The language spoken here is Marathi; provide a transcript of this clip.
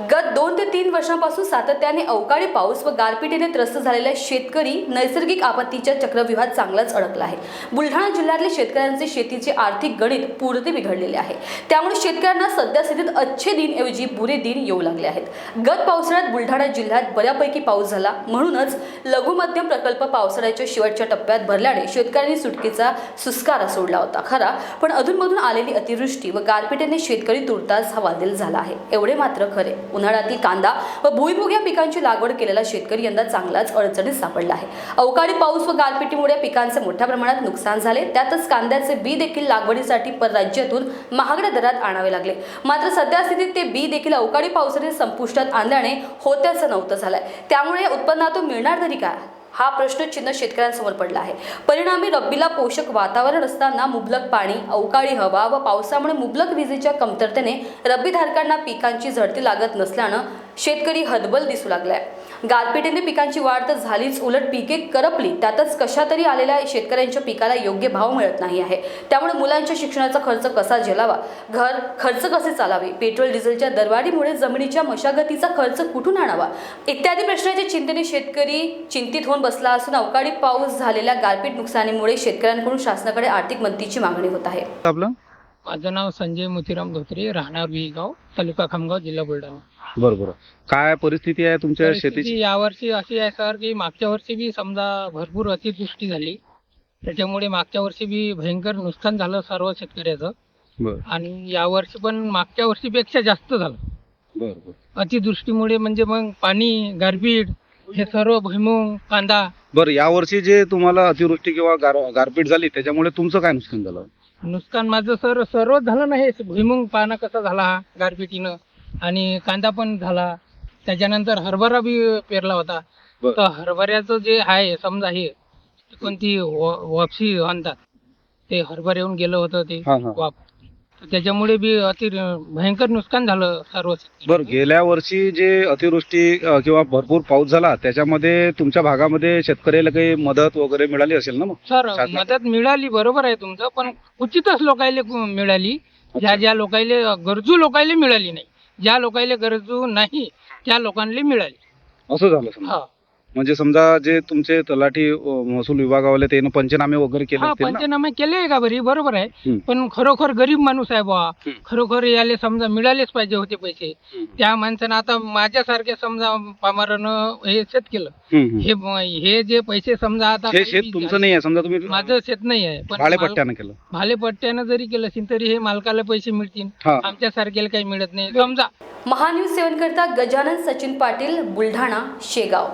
गत दोन ते तीन वर्षांपासून सातत्याने अवकाळी पाऊस व गारपिटीने त्रस्त झालेल्या शेतकरी नैसर्गिक आपत्तीच्या चक्रव्यूहात चांगलाच अडकला आहे. बुलढाणा जिल्ह्यातले शेतकऱ्यांचे शेतीचे आर्थिक गणित पूर्णते बिघडलेले आहे. त्यामुळे शेतकऱ्यांना सध्यास्थितीत अच्छे दिन ऐवजी बुरे दिन येऊ लागले आहेत. गत पावसाळ्यात बुलढाणा जिल्ह्यात बऱ्यापैकी पाऊस झाला. म्हणूनच लघुमध्यम प्रकल्प पावसाळ्याच्या शेवटच्या टप्प्यात भरल्याने शेतकऱ्यांनी सुटकेचा सुस्कारा सोडला होता. खरा पण अधूनमधून आलेली अतिवृष्टी व गारपिटीने शेतकरी तुर्तास हवालदिल झाला आहे. एवढे मात्र खरे. उन्हाळ्यातील कांदा व भुईमुग या पिकांची लागवड केलेला शेतकरी यंदा चांगलाच अडचणीत सापडला आहे. अवकाळी पाऊस व गारपिटीमुळे पिकांचे मोठ्या प्रमाणात नुकसान झाले. त्यातच कांद्याचे बी देखील लागवडीसाठी परराज्यातून महागड्या दरात आणावे लागले. मात्र सध्या स्थितीत ते बी देखील अवकाळी पावसाने संपुष्टात आणल्याने होत्याचं नव्हतं झालंय. त्यामुळे उत्पन्नातून मिळणार तरी काय? हा प्रश्नचिन्ह शेतकऱ्यांसमोर पडला आहे. परिणामी रब्बीला पोषक वातावरण असताना मुबलक पाणी अवकाळी हवा व पावसामुळे मुबलक विजेच्या कमतरतेने रब्बीधारकांना पिकांची झडती लागत नसल्यानं शेतकरी हतबल दिसू लागलाय. गारपिटीने पिकांची वाढ तर झालीच उलट पिके करपली. त्यातच कशा तरी आलेल्या शेतकऱ्यांच्या पिकाला योग्य भाव मिळत नाही आहे. त्यामुळे मुलांच्या शिक्षणाचा खर्च कसा झेलावा? घर खर्च कसे चालावे? पेट्रोल डिझेलच्या दरवाढीमुळे जमिनीच्या मशागतीचा खर्च कुठून आणावा? इत्यादी प्रश्नाच्या चिंतेने शेतकरी चिंतित होऊन बसला असून अवकाळी पाऊस झालेल्या गारपीट नुकसानीमुळे शेतकऱ्यांकडून शासनाकडे आर्थिक मदतीची मागणी होत आहे. आपलं? माझं नाव संजय मोतीराम धोत्रे राहणार विगाव तालुका खामगाव जिल्हा बुलढाणा. बरोबर. काय परिस्थिती आहे तुमच्या शेतीची? यावर्षी अशी आहे सर की मागच्या वर्षी बी समजा भरपूर अतिवृष्टी झाली. त्याच्यामुळे मागच्या वर्षी बी भयंकर नुकसान झालं सर्व शेतकऱ्याचं. आणि यावर्षी पण मागच्या वर्षीपेक्षा जास्त झालं. अतिवृष्टीमुळे म्हणजे मग पाणी गारपीट हे सर्व भुईमुग कांदा. बरं यावर्षी जे तुम्हाला अतिवृष्टी किंवा गार गारपीट झाली त्याच्यामुळे तुमचं काय नुकसान झालं? नुकसान माझं सर सर्वच झालं नाही भुईमुग पाना कसा झाला हा गारपिटीनं. आणि कांदा पण झाला. त्याच्यानंतर हरभरा बी पेरला होता. बर. तर हरभऱ्याचं जे आहे समजा हे कोणती व- वापसी आणतात ते हरभर येऊन गेलं होतं ते हा, हा. वाप. तर त्याच्यामुळे बी अति भयंकर नुकसान झालं सर्व बरं गेल्या वर्षी जे अतिवृष्टी अ, किंवा भरपूर पाऊस झाला त्याच्यामध्ये तुमच्या भागामध्ये शेतकऱ्याला काही मदत वगैरे मिळाली असेल ना मग? सर शासनाकडे? मदत मिळाली बरोबर आहे तुमचं पण क्वचितच लोकायले मिळाली. ज्या ज्या लोकायले गरजू लोकायले मिळाली नाही. ज्या लोकायले गरजू नाही त्या लोकांना मिळाली असं झालं समजा. हा म्हणजे समजा जे तुमचे तलाठी अ, महसूल विभागावाले ते पंचनामे वगैरे केले हा असतील ना? पंचनामे केले का बरी? बरोबर आहे. हम्म. पण खरोखर गरीब माणूस आहे बा हम्म. खरोखर याले समजा मिळालेच पाहिजे होते पैसे. हम्म. त्या माणसानं आता माझ्यासारखे समजा पामारानं हे शेत केलं. हम्म, हम्म. हे ब- हे जे पैसे समजा आता हे काही शेत बी तुमचं नाही आहे. समजा तुम्ही माझं शेत नाही आहे. पण भाडेपट्ट्यानं केलं. भाडेपट्ट्यानं जरी केलं असेल तरी हे मालकाला पैसे मिळतील. हा. आमच्या सारख्याला काही मिळत नाही. समजा. महान्यूज सेवन करता गजानन सचिन पाटील बुलढाणा शेगाव.